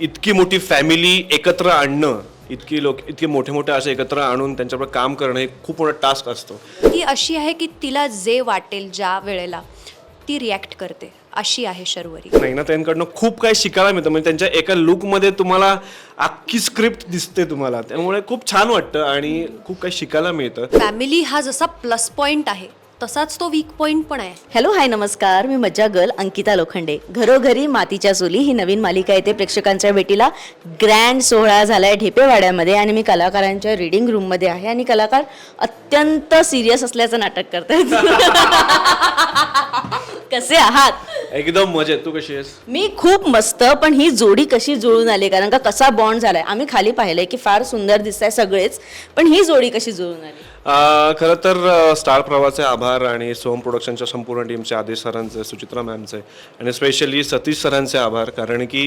इतकी मोठी फॅमिली एकत्र आणणं इतकी लोक इतके मोठे मोठे असे एकत्र आणून त्यांच्याबरोबर काम करणं हे खूप मोठा टास्क असतो. ती अशी आहे की तिला जे वाटेल ज्या वेळेला ती रिॲक्ट करते. अशी आहे शर्वरी. नैना त्यांकडनं खूप काही शिकायला मिळतं. म्हणजे त्यांच्या एका लुकमध्ये तुम्हाला अख्खी स्क्रिप्ट दिसते तुम्हाला. त्यामुळे खूप छान वाटतं आणि खूप काही शिकायला मिळतं. फॅमिली हा जसा प्लस पॉईंट आहे तसाच तो वीक पॉईंट पण आहे. हॅलो हाय नमस्कार. मी मज्जा गर्ल अंकिता लोखंडे. घरोघरी मातीच्या चुली ही नवीन मालिका येते प्रेक्षकांच्या भेटीला. ग्रँड सोहळा झालाय ढेपेवाड्यामध्ये आणि मी कलाकारांच्या रिडिंग रूममध्ये आहे आणि कलाकार अत्यंत सिरियस असल्याचं नाटक करतायत कसे आहात? एकदम मजेत. तू कशी आहेस? मी खूप मस्त पण ही जोडी कशी जुळून आली? कारण का कसा बॉन्ड झालाय? आम्ही खाली पाहिलंय की फार सुंदर दिसताय सगळेच पण ही जोडी कशी जुळून आली? खरं तर स्टार प्रवाचे आभार आणि सोम प्रोडक्शनच्या संपूर्ण टीमचे आदेश सरांचे सुचित्रा मॅमचे आणि स्पेशली सतीश सरांचे आभार. कारण की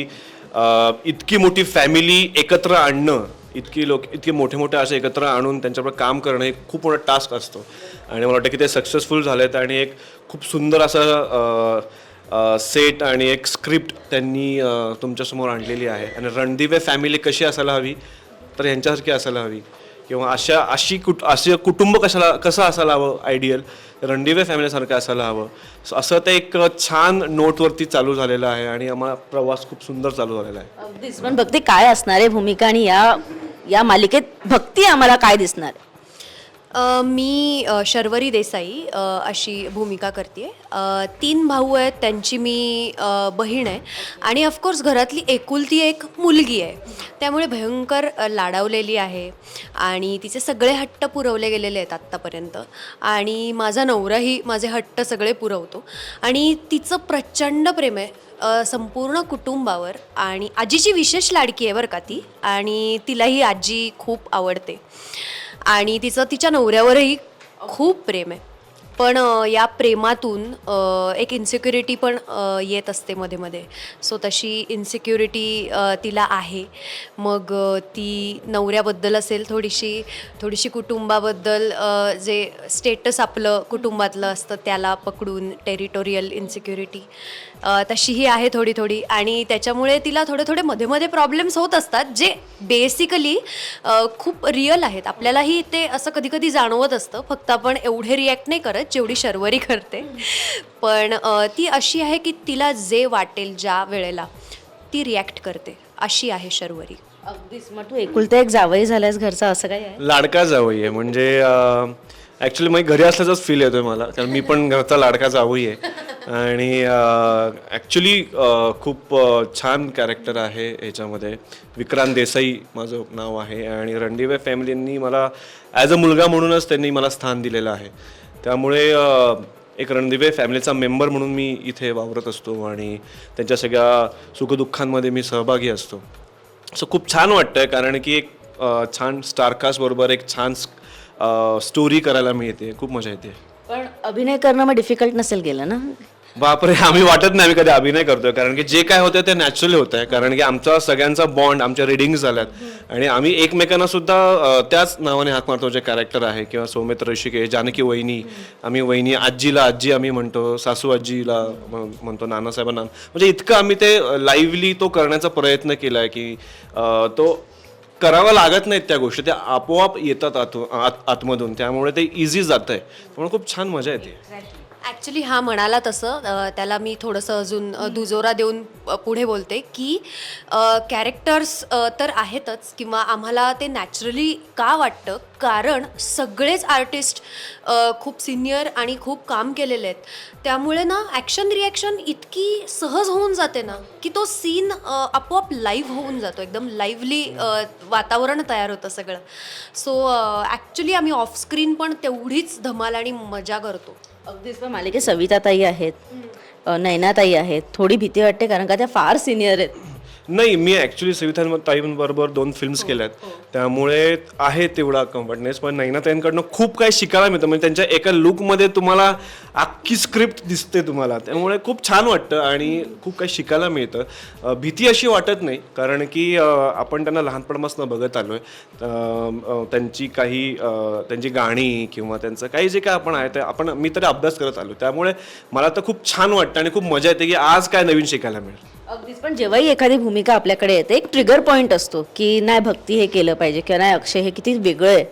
इतकी मोठी फॅमिली एकत्र आणणं इतकी लोक इतके मोठे मोठे असे एकत्र आणून त्यांच्याबरोबर काम करणं हे खूप मोठा टास्क असतो. आणि मला वाटतं की ते सक्सेसफुल झालेत आणि एक खूप सुंदर असं सेट आणि एक स्क्रिप्ट त्यांनी तुमच्यासमोर आणलेली आहे. आणि रणदिवे फॅमिली कशी असायला हवी तर यांच्यासारखी असायला हवी. किंवा अशा अशी कुट असे कुटुंब कशाला कसं असायला हवं? आयडियल रणदिवे फॅमिलीसारखं असायला हवं. असं ते एक छान नोटवरती चालू झालेलं आहे आणि आम्हाला प्रवास खूप सुंदर चालू झालेला आहे. अगदीच. पण भक्ती काय असणार आहे? भूमिका आणि या या मालिकेत भक्ती आम्हाला काय दिसणार? आहे? अ, मी अ, शर्वरी देसाई अ, अशी भूमिका करते तीन भाऊ आहेत त्यांची मी अ, बहीण आहे. आणि ऑफकोर्स घरातली एकुलती एक मुलगी आहे. त्यामुळे भयंकर अ, लाडावलेली आहे. आणि तिचे सगळे हट्ट पुरवले गेलेले आहेत आत्तापर्यंत. आणि माझा नवराही माझे हट्ट सगळे पुरवतो. आणि तिचं प्रचंड प्रेम आहे. अ, संपूर्ण कुटुंबावर. आणि आजीची विशेष लाडकी आहे बरं का ती. आणि तिलाही आजी खूप आवडते. आणि तिचं तिच्या नवऱ्यावरही खूप प्रेम आहे. पण या प्रेमातून एक इन्सिक्युरिटी पण येत असते मध्ये मध्ये. सो तशी इन्सिक्युरिटी तिला आहे. मग ती नवऱ्याबद्दल असेल थोडीशी थोडीशी कुटुंबाबद्दल जे स्टेटस आपलं कुटुंबातलं असतं त्याला पकडून टेरिटोरियल इन्सिक्युरिटी तशीही आहे थोडी थोडी आणि त्याच्यामुळे तिला थोडे थोडे मध्ये मध्ये प्रॉब्लेम्स होत असतात जे बेसिकली खूप रिअल आहेत. आपल्यालाही ते असं कधी कधी जाणवत असतं. फक्त आपण एवढे रिॲक्ट नाही करत जेवढी शर्वरी करते. पण अ, ती अशी आहे की तिला जे वाटेल ज्या वेळेला ती रिॲक्ट करते. अशी आहे शर्वरी. अगदीच. मग तू एकुलता एक जावई झाल्यास घरचा असं काय आहे? लाडका जावई आहे. म्हणजे ॲक्च्युली मग घरी असल्याचाच फील येतोय मला. कारण मी पण घरचा लाडका जावई आहे. आणि ॲक्च्युली खूप छान कॅरेक्टर आहे याच्यामध्ये विक्रांत देसाई माझं नाव आहे आणि रणदिवे फॅमिलींनी मला ॲज अ मुलगा म्हणूनच त्यांनी मला स्थान दिलेलं आहे. त्यामुळे एक रणदिवे फॅमिलीचा मेंबर म्हणून मी इथे वावरत असतो आणि त्यांच्या सगळ्या सुखदुःखांमध्ये मी सहभागी असतो. सो खूप छान वाटतं आहे कारण की एक छान स्टारकास्टबरोबर एक छान स्टोरी करायला मिळते. खूप मजा येते. पण अभिनय करणं मग डिफिकल्ट नसेल गेलं ना? बापरे आम्ही वाटत नाही आम्ही कधी अभिनय करतोय कारण की जे काय होतं ते नॅचरली होत आहे कारण की आमचा सगळ्यांचा बॉन्ड आमच्या रिडिंग झाल्यात. आणि आम्ही एकमेकांना सुद्धा अ, त्याच नावाने हाक मारतो जे कॅरेक्टर आहे किंवा सौमित्र ऋषिकेश जानकी वहिनी. आम्ही वहिनी आजीला आजी आम्ही म्हणतो सासू आजीला म- म्हणतो नानासाहेबांना म्हणजे इतकं आम्ही ते लाईव्हली तो करण्याचा प्रयत्न केला आहे की अ, तो करावं लागत नाहीत त्या गोष्टी त्या आपोआप येतात आत- आतमधून. त्यामुळे ते इझी जात आहे त्यामुळे खूप छान मजा येते. ॲक्च्युली हा म्हणाला तसं. त्याला मी थोडंसं अजून दुजोरा देऊन पुढे बोलते की कॅरेक्टर्स तर आहेतच किंवा आम्हाला ते नॅचरली का वाटतं? कारण सगळेच आर्टिस्ट खूप सिनियर आणि खूप काम केलेले आहेत. त्यामुळे ना ॲक्शन रिॲक्शन इतकी सहज होऊन जाते ना की तो सीन आपोआप लाईव्ह होऊन जातो. एकदम लाईव्हली वातावरण तयार होतं सगळं. सो ॲक्च्युली आम्ही ऑफस्क्रीन पण तेवढीच धमाल आणि मजा करतो. अगदीच पण मालिकेत सविताताई आहेत नैनाताई नयनाताई आहेत. थोडी भीती वाटते कारण का त्या फार सिनियर आहेत. नाही मी ॲक्च्युली सविता ताईंबरोबर दोन फिल्म्स केल्यात. त्यामुळे आहे तेवढा कम्फर्टनेस पण नैनाताईंकडनं खूप काही शिकायला मिळतं. म्हणजे त्यांच्या एका लुकमध्ये तुम्हाला अख्खी स्क्रिप्ट दिसते तुम्हाला. त्यामुळे खूप छान वाटतं आणि खूप काही शिकायला मिळतं. भीती अशी वाटत नाही कारण की आपण त्यांना लहानपणापासून बघत आलो आहे त्यांची काही त्यांची गाणी किंवा त्यांचं काही जे काय आपण आहे ते आपण मी तरी अभ्यास करत आलो त्यामुळे मला तर खूप छान वाटतं आणि खूप मजा येते की आज काय नवीन शिकायला मिळेल. अगदीच. पण जेव्हाही एखादी भूमिका आपल्याकडे येते एक ट्रिगर पॉईंट असतो की नाही भक्ती हे केलं पाहिजे किंवा नाही अक्षय हे किती वेगळं आहे.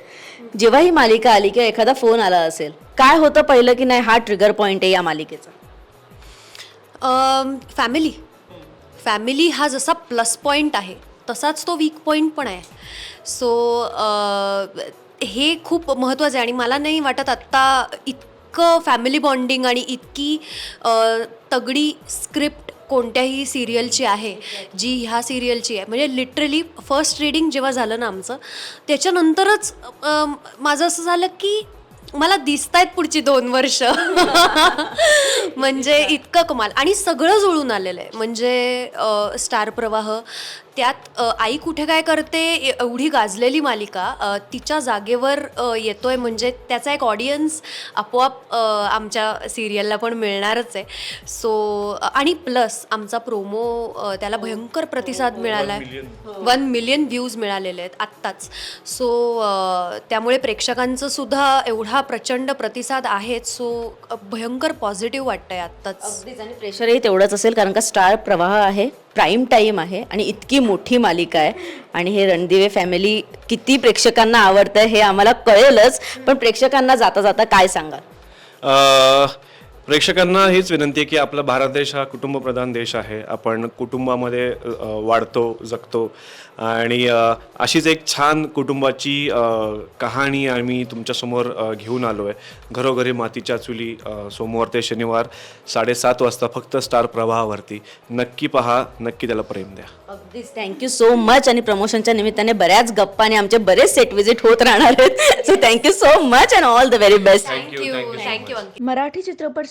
जेव्हा ही मालिका आली किंवा एखादा फोन आला असेल काय होतं पहिलं की नाही हा ट्रिगर पॉईंट आहे या मालिकेचा? फॅमिली फॅमिली हा जसा प्लस पॉईंट आहे तसाच तो वीक पॉईंट पण आहे. सो हे खूप महत्त्वाचं आहे आणि मला नाही वाटत आत्ता इतकं फॅमिली बॉन्डिंग आणि इतकी तगडी स्क्रिप्ट कोणत्याही सिरियलची आहे जी ह्या सिरियलची आहे. म्हणजे लिटरली फर्स्ट रीडिंग जेव्हा झालं ना आमचं त्याच्यानंतरच माझं असं झालं की मला दिसत आहेत पुढची दोन वर्ष. म्हणजे इतकं कमाल. आणि सगळं जुळून आलेलं आहे. म्हणजे स्टार प्रवाह त्यात आई कुठे काय करते एवढी गाजलेली मालिका तिच्या जागेवर येतोय म्हणजे त्याचा एक ऑडियन्स आपोआप आमच्या सिरियलला पण मिळणारच आहे. सो आणि प्लस आमचा प्रोमो त्याला भयंकर प्रतिसाद मिळाला आहे. वन मिलियन व्ह्यूज मिळालेले आहेत आत्ताच. सो त्यामुळे प्रेक्षकांचं सुद्धा एवढा प्रचंड प्रतिसाद आहेच सो भयंकर पॉझिटिव्ह वाटतंय आत्ताच. आणि प्रेशरही तेवढंच असेल कारण का स्टार प्रवाह आहे. प्राईम टाईम आहे आणि इतकी मोठी मालिका आहे. आणि हे रणदिवे फॅमिली किती प्रेक्षकांना आवडतं हे आम्हाला कळेलच. पण प्रेक्षकांना जाता जाता काय सांगाल? प्रेक्षकांना हीच विनंती आहे की आपला भारत देश हा कुटुंबप्रधान देश आहे. आपण कुटुंबामध्ये वाढतो जगतो. आणि अशीच एक छान कुटुंबाची कहाणी आम्ही तुमच्यासमोर घेऊन आलो आहे घरोघरी मातीच्या चुली सोमवार ते शनिवार साडेसात वाजता फक्त स्टार प्रवाहावरती. नक्की पहा नक्की त्याला प्रेम द्या. अगदीच. थँक्यू सो मच आणि प्रमोशनच्या निमित्ताने बऱ्याच गप्पा आणि आमचे बरेच सेट विजिट होत राहणार आहेत. So thank you so much and all the very best thank you thank you Marathi